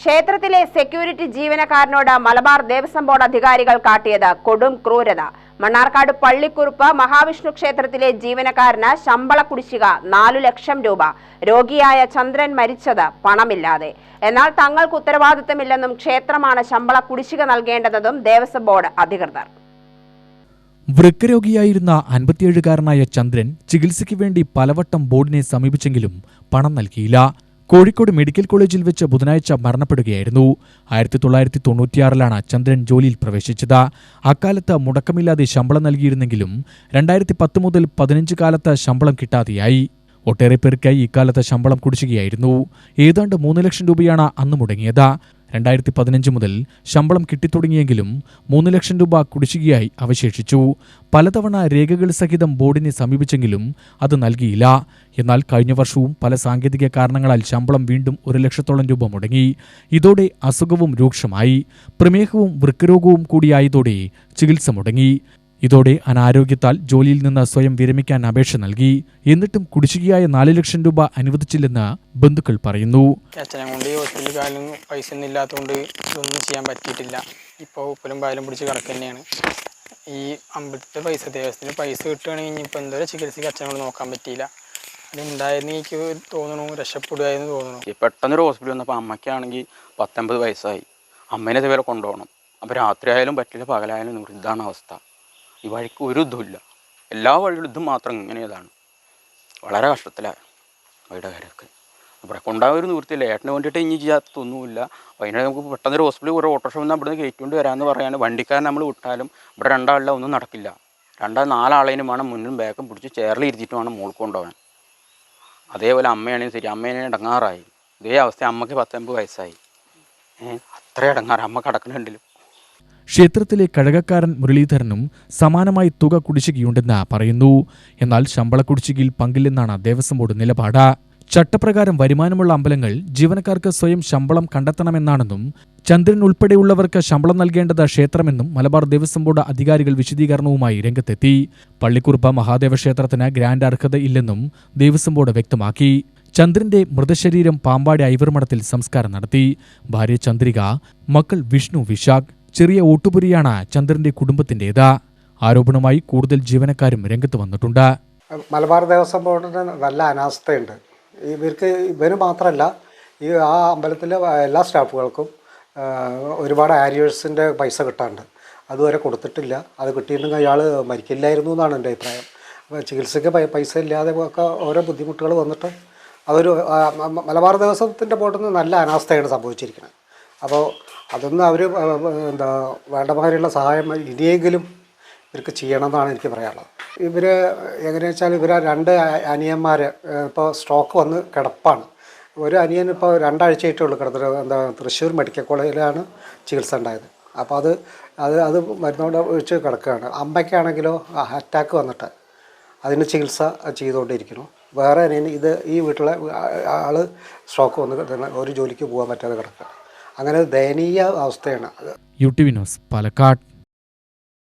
ക്ഷേത്രത്തിലെ സെക്യൂരിറ്റി ജീവനക്കാരനോട് മലബാർ ദേവസ്വം ബോർഡ് അധികാരികൾ കാട്ടിയത് കൊടും ക്രൂരത. മണ്ണാർക്കാട് പള്ളിക്കുറുപ്പ് മഹാവിഷ്ണു ക്ഷേത്രത്തിലെ ജീവനക്കാരന് ശമ്പള കുടിശ്ശിക നാലു ലക്ഷം രൂപ. രോഗിയായ ചന്ദ്രൻ മരിച്ചത് പണമില്ലാതെ. എന്നാൽ തങ്ങൾക്ക് ഉത്തരവാദിത്തമില്ലെന്നും ക്ഷേത്രമാണ് ശമ്പള കുടിശ്ശിക നൽകേണ്ടതെന്നും ദേവസ്വം ബോർഡ് അധികൃതർ. വൃക്കരോഗിയായിരുന്ന അൻപത്തിയേഴുകാരനായ ചന്ദ്രൻ ചികിത്സയ്ക്ക് വേണ്ടി പലവട്ടം ബോർഡിനെ സമീപിച്ചെങ്കിലും പണം നൽകിയില്ല. കോഴിക്കോട് മെഡിക്കൽ കോളേജിൽ വെച്ച് ബുധനാഴ്ച മരണപ്പെടുകയായിരുന്നു. ആയിരത്തി തൊള്ളായിരത്തി തൊണ്ണൂറ്റിയാറിലാണ് ചന്ദ്രൻ ജോലിയിൽ പ്രവേശിച്ചത്. അക്കാലത്ത് മുടക്കമില്ലാതെ ശമ്പളം നൽകിയിരുന്നെങ്കിലും രണ്ടായിരത്തി പത്ത് മുതൽ പതിനഞ്ച് കാലത്ത് ശമ്പളം കിട്ടാതെയായി. ഒട്ടേറെ പേർക്കായി ഇക്കാലത്ത് ശമ്പളം കുടിശ്ശികയായിരുന്നു. ഏതാണ്ട് മൂന്ന് ലക്ഷം രൂപയാണ് അന്ന് മുടങ്ങിയത്. രണ്ടായിരത്തി പതിനഞ്ച് മുതൽ ശമ്പളം കിട്ടിത്തുടങ്ങിയെങ്കിലും മൂന്ന് ലക്ഷം രൂപ കുടിശ്ശികയായി അവശേഷിച്ചു. പലതവണ രേഖകൾ സഹിതം ബോർഡിനെ സമീപിച്ചെങ്കിലും അത് നൽകിയില്ല. എന്നാൽ കഴിഞ്ഞ വർഷവും പല സാങ്കേതിക കാരണങ്ങളാൽ ശമ്പളം വീണ്ടും ഒരു ലക്ഷത്തോളം രൂപ മുടങ്ങി. ഇതോടെ അസുഖവും രൂക്ഷമായി. പ്രമേഹവും വൃക്കരോഗവും കൂടിയായതോടെ ചികിത്സ മുടങ്ങി. ഇതോടെ അനാരോഗ്യത്താൽ ജോലിയിൽ നിന്ന് സ്വയം വിരമിക്കാൻ അപേക്ഷ നൽകി. എന്നിട്ടും കുടിശ്ശികയായ നാല് ലക്ഷം രൂപ അനുവദിച്ചില്ലെന്ന് ബന്ധുക്കൾ പറയുന്നു. അച്ഛനെ കൊണ്ട് ഈ ഹോസ്പിറ്റലിൽ കാലം പൈസ ഒന്നും ഇല്ലാത്തതുകൊണ്ട് ഇതൊന്നും ചെയ്യാൻ പറ്റിയിട്ടില്ല. ഇപ്പോൾ ഉപ്പലും പാലും പിടിച്ച് കിടക്കുക തന്നെയാണ് ഈ അമ്പലത്തിലെ പൈസ ദേവസ്ഥത്തിന് പൈസ കിട്ടുകയാണെങ്കിൽ ഇനിയിപ്പോൾ എന്തോരം ചികിത്സയ്ക്ക് അച്ഛനോട് നോക്കാൻ പറ്റിയില്ല. അതുണ്ടായിരുന്നു എനിക്ക് തോന്നണു രക്ഷപ്പെടുകയെന്ന് തോന്നുന്നു ഈ പെട്ടെന്നൊരു ഹോസ്പിറ്റൽ വന്നപ്പോൾ അമ്മയ്ക്കാണെങ്കിൽ പത്തൊമ്പത് വയസ്സായി. അമ്മേനെ ഇതുവരെ കൊണ്ടുപോകണം. അപ്പോൾ രാത്രി ആയാലും പറ്റില്ല പകലായാലും ഇതാണ് അവസ്ഥ. ഈ വഴിക്ക് ഒരു ഇതുമില്ല. എല്ലാ വഴികളും ഇതും മാത്രം ഇങ്ങനെയതാണ്. വളരെ കഷ്ടത്തിലാണ് വഴിയുടെ കാര്യമൊക്കെ. ഇവിടെ കൊണ്ടാകും ഒരു നിവൃത്തിയില്ല. ഏട്ടന് വേണ്ടിയിട്ട് ഇനി ചെയ്യാത്തൊന്നുമില്ല. അപ്പോൾ അതിനെ നമുക്ക് പെട്ടെന്നൊരു ഹോസ്പിറ്റലിൽ ഒരു ഓട്ടോറിക്ഷ വന്നാൽ നിന്ന് കയറ്റിക്കൊണ്ട് വരാമെന്ന് പറയാൻ വണ്ടിക്കാരൻ നമ്മൾ വിട്ടാലും ഇവിടെ രണ്ടാളില്ല ഒന്നും നടക്കില്ല. രണ്ടാ നാലാളേനും വേണം മുന്നും ബാക്കും പിടിച്ച് ചേറിൽ ഇരുത്തിയിട്ട് വേണം മോൾക്ക് കൊണ്ടുപോകാൻ. അതേപോലെ അമ്മയാണെങ്കിൽ ശരി. അമ്മേനെ ഇടങ്ങാറായി. ഇതേ അവസ്ഥ അമ്മയ്ക്ക് പത്തൊമ്പത് വയസ്സായി. അത്ര ഇടങ്ങാറ്. അമ്മ കിടക്കുന്നുണ്ടല്ലോ ക്ഷേത്രത്തിലെ കഴകക്കാരൻ മുരളീധരനും സമാനമായി തുക കുടിശ്ശികയുണ്ടെന്ന് പറയുന്നു. എന്നാൽ ശമ്പള കുടിശ്ശികയിൽ പങ്കില്ലെന്നാണ് ദേവസ്വം ബോർഡ് നിലപാട്. ചട്ടപ്രകാരം വരുമാനമുള്ള അമ്പലങ്ങൾ ജീവനക്കാർക്ക് സ്വയം ശമ്പളം കണ്ടെത്തണമെന്നാണെന്നും ചന്ദ്രൻ ഉൾപ്പെടെയുള്ളവർക്ക് ശമ്പളം നൽകേണ്ടത് ക്ഷേത്രമെന്നും മലബാർ ദേവസ്വം ബോർഡ് അധികാരികൾ വിശദീകരണവുമായി രംഗത്തെത്തി. പള്ളിക്കുറുപ്പ് മഹാദേവ ക്ഷേത്രത്തിന് ഗ്രാൻഡ് അർഹതയില്ലെന്നും ദേവസ്വം ബോർഡ് വ്യക്തമാക്കി. ചന്ദ്രന്റെ മൃതശരീരം പാമ്പാടി ഐവർമഠത്തിൽ സംസ്കാരം നടത്തി. ഭാര്യ ചന്ദ്രിക മക്കൾ വിഷ്ണു വിശാഖ് ചെറിയ ഓട്ടുപുരിയാണ് ചന്ദ്രന്റെ കുടുംബത്തിന്റേത്. ആരോപണമായി കൂടുതൽ ജീവനക്കാരും രംഗത്ത് വന്നിട്ടുണ്ട്. മലബാർ ദേവസ്വം ബോർഡിന് നല്ല അനാസ്ഥയുണ്ട്. ഇവർക്ക് ഇവന് മാത്രമല്ല ഈ ആ അമ്പലത്തിലെ എല്ലാ സ്റ്റാഫുകൾക്കും ഒരുപാട് ആരിയേഴ്സിന്റെ പൈസ കിട്ടാണ്ട് അതുവരെ കൊടുത്തിട്ടില്ല. അത് കിട്ടിയിട്ടും അയാൾ മരിക്കില്ലായിരുന്നു എന്നാണ് എന്റെ അഭിപ്രായം. ചികിത്സയ്ക്ക് പൈസ ഇല്ലാതെ ഒക്കെ ഓരോ ബുദ്ധിമുട്ടുകൾ വന്നിട്ട് അതൊരു മലബാർ ദേവസ്വത്തിന്റെ ബോർഡിൽ നിന്ന് നല്ല അനാസ്ഥയാണ് സംഭവിച്ചിരിക്കുന്നത്. അപ്പോൾ അതൊന്നും അവർ എന്താ വേണ്ട മാതിരിയുള്ള സഹായം ഇനിയെങ്കിലും ഇവർക്ക് ചെയ്യണമെന്നാണ് എനിക്ക് പറയാനുള്ളത്. ഇവർ എങ്ങനെയാണെന്ന് വെച്ചാൽ ഇവർ രണ്ട് അനിയന്മാർ ഇപ്പോൾ സ്ട്രോക്ക് വന്ന് കിടപ്പാണ്. ഒരു അനിയൻ ഇപ്പോൾ രണ്ടാഴ്ചയായിട്ടേ ഉള്ളൂ കിടന്നിട്ട് എന്താ തൃശ്ശൂർ മെഡിക്കൽ കോളേജിലാണ് ചികിത്സ ഉണ്ടായത്. അപ്പോൾ അത് അത് അത് മരുന്നോട് ഒഴിച്ച് കിടക്കുകയാണ്. അമ്മയ്ക്കാണെങ്കിലോ അറ്റാക്ക് വന്നിട്ട് അതിന് ചികിത്സ ചെയ്തുകൊണ്ടിരിക്കുന്നു. വേറെ അനിയൻ ഇത് ഈ വീട്ടിലെ ആൾ സ്ട്രോക്ക് വന്ന് ഒരു ജോലിക്ക് പോകാൻ പറ്റാതെ കിടക്കുക. അങ്ങനെ ദയനീയ അവസ്ഥയാണ് U T V news Palakkad.